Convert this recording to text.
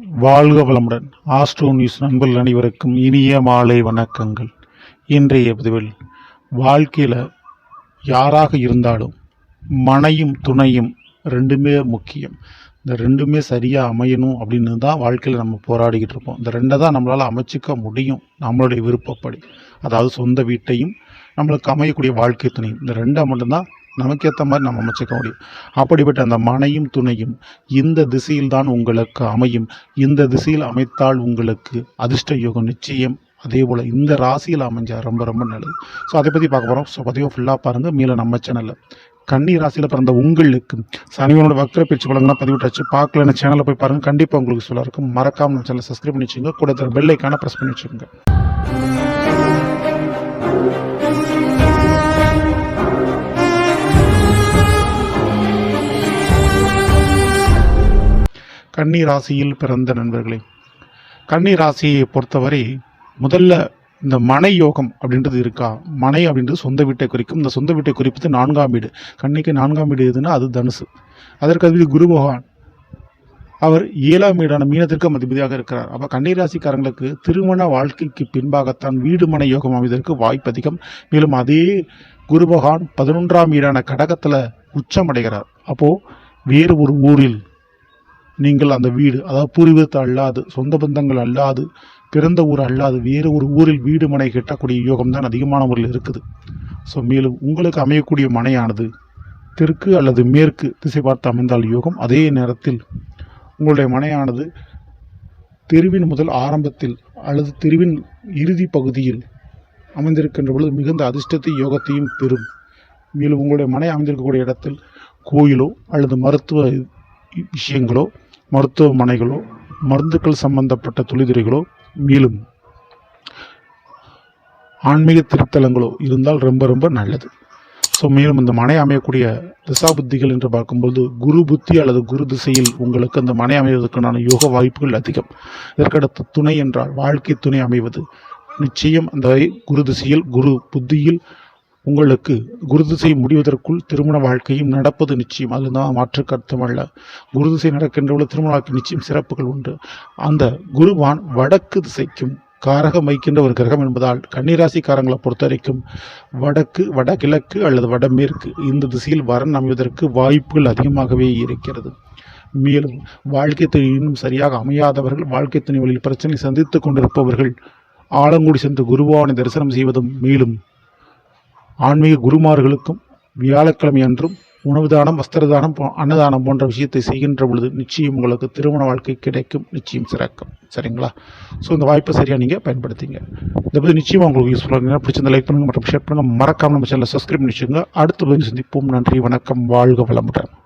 வாழ்க வளமுடன். Astro news நண்பர்கள் அனைவருக்கும் இனிய மாலை வணக்கங்கள். இன்றைய பதிவில் வாழ்க்கையில் யாராக இருந்தாலும் மனையும் துணையும் ரெண்டுமே முக்கியம். இந்த ரெண்டுமே சரியாக அமையணும் அப்படின்னு தான் வாழ்க்கையில் நம்ம போராடிக்கிட்டு இருக்கோம். இந்த ரெண்டை தான் நம்மளால் அமைச்சிக்க முடியும். நம்மளுடைய விருப்பப்படி. அதாவது சொந்த வீட்டையும் நம்மளுக்கு அமையக்கூடிய வாழ்க்கை துணையும். இந்த ரெண்டை மட்டும்தான் நமக்கேற்ற மாதிரி நம்ம அமைச்சிக்க முடியும். அப்படிப்பட்ட அந்த மனையும் துணையும் இந்த திசையில் தான் உங்களுக்கு அமையும். இந்த திசையில் அமைத்தால் உங்களுக்கு அதிர்ஷ்ட யோகம் நிச்சயம். அதே போல் இந்த ராசியில் அமைஞ்சால் ரொம்ப ரொம்ப நல்லது. ஸோ அதை பற்றி பார்க்க போகிறோம் ஸோ பதிவாக ஃபுல்லாக பாருங்கள் மேலே நம்ம சேனலில் கன்னி ராசியில் பிறந்த உங்களுக்கு சனிவனோட வக்ர பேச்சு பலங்கள்லாம் பதிவிட்டாச்சு பார்க்கலன்னு சேனலில் போய் பாருங்கள் கண்டிப்பாக உங்களுக்கு சொல்ல இருக்கும். மறக்காமல் சேனலை சப்ஸ்கிரைப் பண்ணி வச்சுங்க கூட தர பெல் ஐக்கான ப்ரெஸ் பண்ணி வச்சுக்கோங்க. கன்னி ராசியில் பிறந்த நண்பர்களே கன்னி ராசியை பொறுத்தவரை முதல்ல இந்த மனை யோகம் அப்படின்றது இருக்கா? மனை அப்படின்றது சொந்த வீட்டை குறிக்கும். இந்த சொந்த வீட்டை குறிப்பது நான்காம் வீடு. கன்னிக்கு நான்காம் வீடு எதுன்னா அது தனுசு. அதற்கு அதிபதி குரு பகவான். அவர் ஏழாம் வீடான மீனத்திற்கு அதிபதியாக இருக்கிறார். அப்போ கன்னிராசிக்காரங்களுக்கு திருமண வாழ்க்கைக்கு பின்பாகத்தான் வீடு மனை யோகம் அமைவதற்கு வாய்ப்பு அதிகம். மேலும் அதே குரு பகவான் பதினொன்றாம் வீடான கடகத்தில் உச்சமடைகிறார் அப்போது வேறு ஒரு ஊரில் நீங்கள் அந்த வீடு அதாவது பூர்வீகத்தை அல்லாது சொந்த பந்தங்கள் அல்லாது பிறந்த ஊர் அல்லாது வேறு ஒரு ஊரில் வீடு மனை கட்டக்கூடிய யோகம் தான் அதிகமான முறையில் இருக்குது. ஸோ மேலும் உங்களுக்கு அமையக்கூடிய மனையானது தெற்கு அல்லது மேற்கு திசை பார்த்து அமைந்தால் யோகம் அதே நேரத்தில் உங்களுடைய மனையானது தெருவின் முதல் ஆரம்பத்தில் அல்லது தெருவின் இறுதி பகுதியில் அமைந்திருக்கின்ற பொழுது மிகுந்த அதிர்ஷ்டத்தை யோகத்தையும் பெறும். மேலும் உங்களுடைய மனை அமைந்திருக்கக்கூடிய இடத்தில் கோயிலோ அல்லது மருத்துவ விஷயங்களோ மருத்துவமனைகளோ மருந்துக்கள் சம்பந்தப்பட்ட தொழில்துறைகளோ மேலும் ஆன்மீக திருத்தலங்களோ இருந்தால் ரொம்ப ரொம்ப நல்லது. ஸோ மேலும் இந்த மனை அமையக்கூடிய திசா புத்திகள் என்று பார்க்கும்போது குரு புத்தி அல்லது குரு திசையில் உங்களுக்கு அந்த மனை அமைவதற்கான யோக வாய்ப்புகள் அதிகம். இதற்கடுத்த துணை என்றால் வாழ்க்கை துணை அமைவது. நிச்சயம் அந்த குரு திசையில் குரு புத்தியில் உங்களுக்கு குருதிசை முடிவதற்குள் திருமண வாழ்க்கையும் நடப்பது நிச்சயம். அதுதான் மாற்று கருத்தும் அல்ல குருதிசை நடக்கின்றவர்கள் நடக்கின்ற திருமண வாழ்க்கை நிச்சயம் சிறப்புகள் உண்டு. அந்த குருவான் வடக்கு திசைக்கும் காரகம் வைக்கின்ற ஒரு கிரகம் என்பதால் கன்னிராசிக்காரங்களை பொறுத்த வரைக்கும் வடக்கு வடகிழக்கு அல்லது வடமேற்கு இந்த திசையில் வரன் அமைவதற்கு வாய்ப்புகள் அதிகமாகவே இருக்கிறது. மேலும் வாழ்க்கை துணை இன்னும் சரியாக அமையாதவர்கள் வாழ்க்கை துணை வழியில் பிரச்சனை சந்தித்துக் கொண்டிருப்பவர்கள் ஆலங்குடி சென்று குருவானை தரிசனம் செய்வதும் மேலும் ஆன்மீக குருமார்களுக்கும் வியாழக்கிழமை அன்றும் உணவு தானம் வஸ்திரதானம் அன்னதானம் போன்ற விஷயத்தை செய்கின்ற பொழுது நிச்சயம் உங்களுக்கு திருமண வாழ்க்கை கிடைக்கும். நிச்சயம் சிறக்கும். சரிங்களா? ஸோ இந்த வாய்ப்பை சரியாக நீங்கள் பயன்படுத்திங்க. இதை பற்றி நிச்சயமாக உங்களுக்கு யூஸ்ஃபுல்லாக இருந்தால் பிடிச்சிருந்த லைக் பண்ணுங்கள் மற்றும் ஷேர் பண்ணுங்கள் மறக்காமல் நம்ம சேனலை சப்ஸ்கிரைப் பண்ணி வச்சுக்கோங்க. அடுத்த பதிவு சந்திப்போம். நன்றி வணக்கம் வாழ்க வளமுடன்.